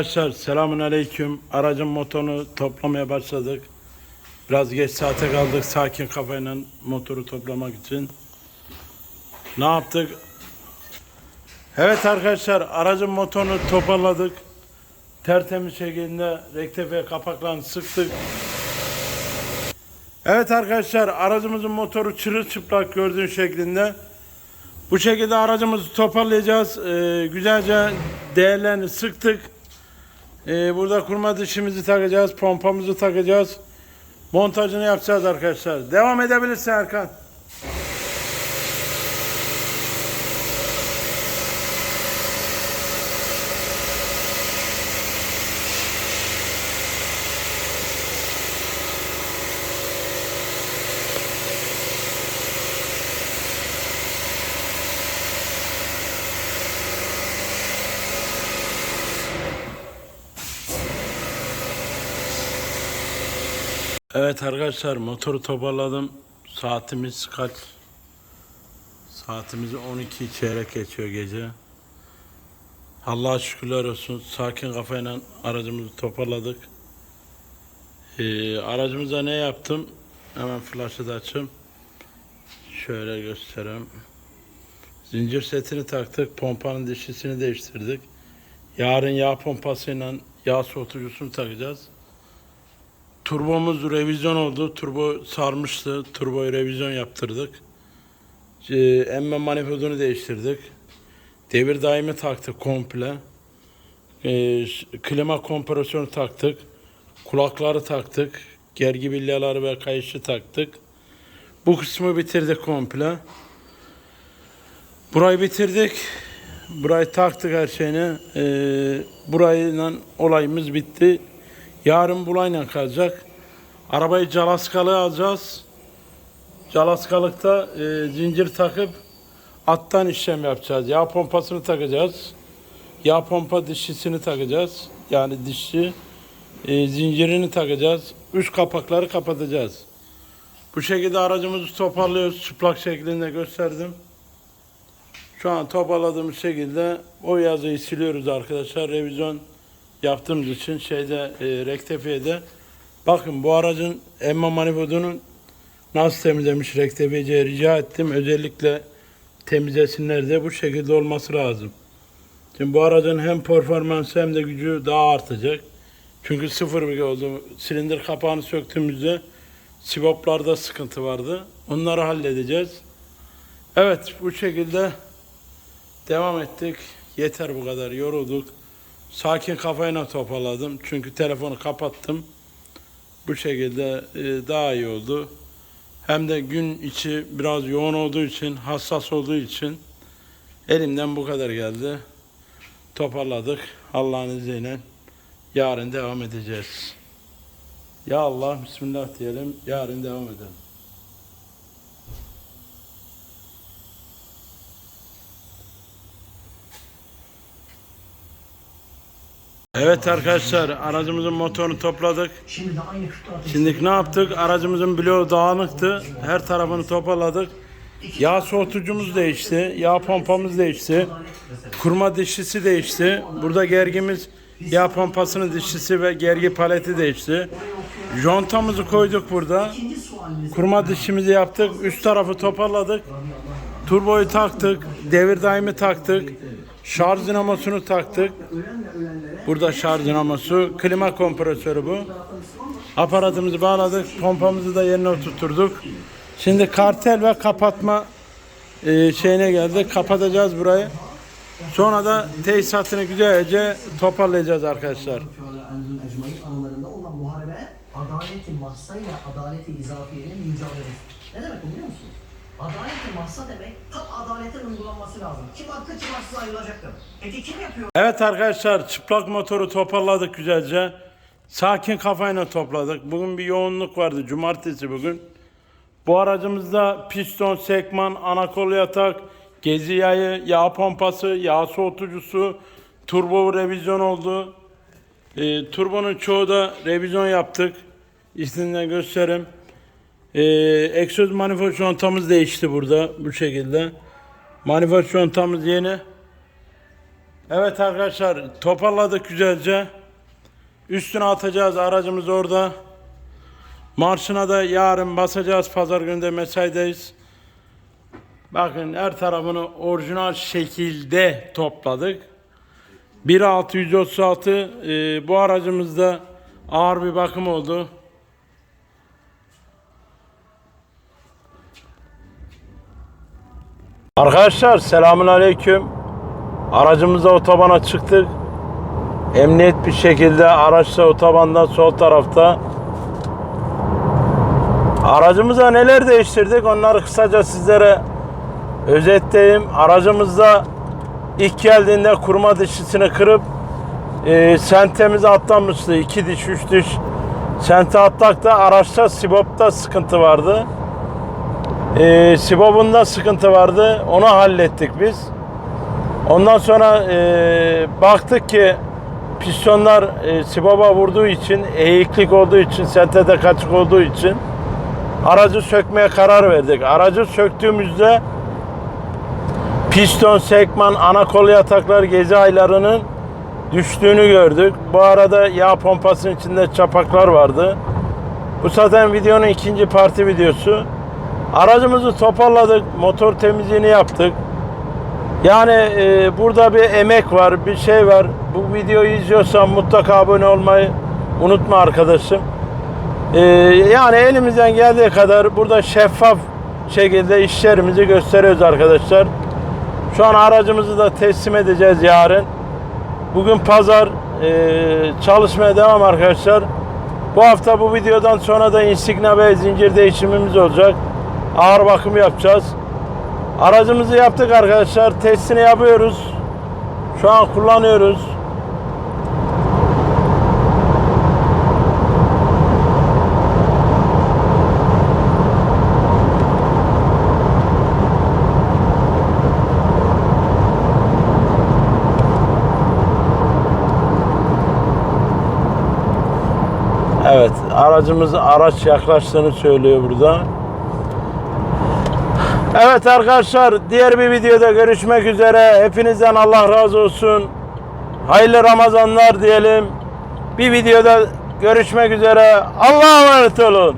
arkadaşlar selamun aleyküm. Aracın motorunu toplamaya başladık. Biraz geç saate kaldık sakin kafayla motoru toplamak için. Ne yaptık? Evet arkadaşlar aracın motorunu toparladık. Tertemiz şekilde rektifiye kapaklarını sıktık. Evet arkadaşlar aracımızın motoru çırılçıplak gördüğün şeklinde. Bu şekilde aracımızı toparlayacağız. Ee, güzelce değerlerini sıktık. Ee, burada kurma dişimizi takacağız, pompamızı takacağız. Montajını yapacağız arkadaşlar. Devam edebilirsin Erkan. Evet arkadaşlar motoru toparladım. Saatimiz kaç? Saatimiz 12 çeyrek geçiyor gece. Allah'a şükürler olsun. Sakin kafayla aracımızı toparladık. Ee, aracımıza ne yaptım? Hemen flaşı da açayım. Şöyle göstereyim. Zincir setini taktık. Pompanın dişlisini değiştirdik. Yarın yağ pompasıyla yağ soğutucusunu takacağız. Turbomuz revizyon oldu. Turbo sarmıştı. Turboyu revizyon yaptırdık. Ee, emme manifoldunu değiştirdik. Devir daimi taktık komple. Ee, klima kompresyonu taktık. Kulakları taktık. Gergi bilyaları ve kayışı taktık. Bu kısmı bitirdik komple. Burayı bitirdik. Burayı taktık her şeyini. Ee, burayla olayımız bitti. Yarın bulayla kalacak. Arabayı calaskalığa alacağız. Calaskalıkta e, zincir takıp attan işlem yapacağız. Yağ pompasını takacağız. Yağ pompa dişlisini takacağız. Yani dişli e, zincirini takacağız. Üst kapakları kapatacağız. Bu şekilde aracımızı toparlıyoruz. Çıplak şeklinde gösterdim. Şu an toparladığımız şekilde o yazıyı siliyoruz arkadaşlar. Revizyon yaptığımız için şeyde e, rektifiyede bakın bu aracın emma manifoldunun nasıl temizlemiş rektifiyeciye rica ettim. Özellikle temizlesinler de bu şekilde olması lazım. Şimdi bu aracın hem performansı hem de gücü daha artacak. Çünkü sıfır bir oldu. Silindir kapağını söktüğümüzde sivoplarda sıkıntı vardı. Onları halledeceğiz. Evet bu şekilde devam ettik. Yeter bu kadar yorulduk. Sakin kafayla toparladım. Çünkü telefonu kapattım. Bu şekilde e, daha iyi oldu. Hem de gün içi biraz yoğun olduğu için, hassas olduğu için elimden bu kadar geldi. Toparladık. Allah'ın izniyle yarın devam edeceğiz. Ya Allah, Bismillah diyelim. Yarın devam edelim. Evet arkadaşlar aracımızın motorunu topladık. Şimdi ne yaptık? Aracımızın bloğu dağınıktı. Her tarafını toparladık. Yağ soğutucumuz değişti. Yağ pompamız değişti. Kurma dişlisi değişti. Burada gergimiz yağ pompasının dişlisi ve gergi paleti değişti. Jontamızı koyduk burada. Kurma dişimizi yaptık. Üst tarafı toparladık. Turboyu taktık. Devir daimi taktık. Şarj dinamosunu taktık. Burada şarj dinamosu. Klima kompresörü bu. Aparatımızı bağladık. Pompamızı da yerine oturtturduk. Şimdi kartel ve kapatma e, şeyine geldik. Kapatacağız burayı. Sonra da tesisatını güzelce toparlayacağız arkadaşlar. Anılarında olan muharebe adaleti adaleti izafiyenin mücadelesi. Ne demek biliyor musun? Adaleti mahsa demek adaletin uygulanması lazım. Kim haklı kim haksız ayrılacaktır. Peki kim yapıyor? Evet arkadaşlar çıplak motoru toparladık güzelce. Sakin kafayla topladık. Bugün bir yoğunluk vardı. Cumartesi bugün. Bu aracımızda piston, sekman, ana kol yatak, gezi yayı, yağ pompası, yağ soğutucusu, turbo revizyon oldu. Ee, turbonun çoğu da revizyon yaptık. İsmini göstereyim. Ee, egzoz manifold contamız değişti burada bu şekilde. Manifold contamız yeni. Evet arkadaşlar toparladık güzelce. Üstüne atacağız aracımız orada. Marşına da yarın basacağız. Pazar günü de mesaideyiz. Bakın her tarafını orijinal şekilde topladık. 1.636 e, bu aracımızda ağır bir bakım oldu. Arkadaşlar selamun aleyküm. Aracımızla otobana çıktık. Emniyet bir şekilde araçla otobandan sol tarafta. Aracımıza neler değiştirdik onları kısaca sizlere özetleyeyim. Aracımızda ilk geldiğinde kurma dişisini kırıp e, sentemiz atlamıştı. iki diş, üç diş sente atlakta araçta sibopta sıkıntı vardı. E, sibobunda sıkıntı vardı. Onu hallettik biz. Ondan sonra e, baktık ki pistonlar e, siboba vurduğu için, eğiklik olduğu için, sentede kaçık olduğu için aracı sökmeye karar verdik. Aracı söktüğümüzde piston, sekman, ana kol yataklar gezi aylarının düştüğünü gördük. Bu arada yağ pompasının içinde çapaklar vardı. Bu zaten videonun ikinci parti videosu. Aracımızı toparladık, motor temizliğini yaptık. Yani e, burada bir emek var, bir şey var. Bu videoyu izliyorsan mutlaka abone olmayı unutma arkadaşım. E, yani elimizden geldiği kadar burada şeffaf şekilde işlerimizi gösteriyoruz arkadaşlar. Şu an aracımızı da teslim edeceğiz yarın. Bugün pazar e, çalışmaya devam arkadaşlar. Bu hafta bu videodan sonra da insignia ve zincir değişimimiz olacak. Ağır bakım yapacağız. Aracımızı yaptık arkadaşlar. Testini yapıyoruz. Şu an kullanıyoruz. Evet, aracımız araç yaklaştığını söylüyor burada. Evet arkadaşlar, diğer bir videoda görüşmek üzere. Hepinizden Allah razı olsun. Hayırlı Ramazanlar diyelim. Bir videoda görüşmek üzere. Allah'a emanet olun.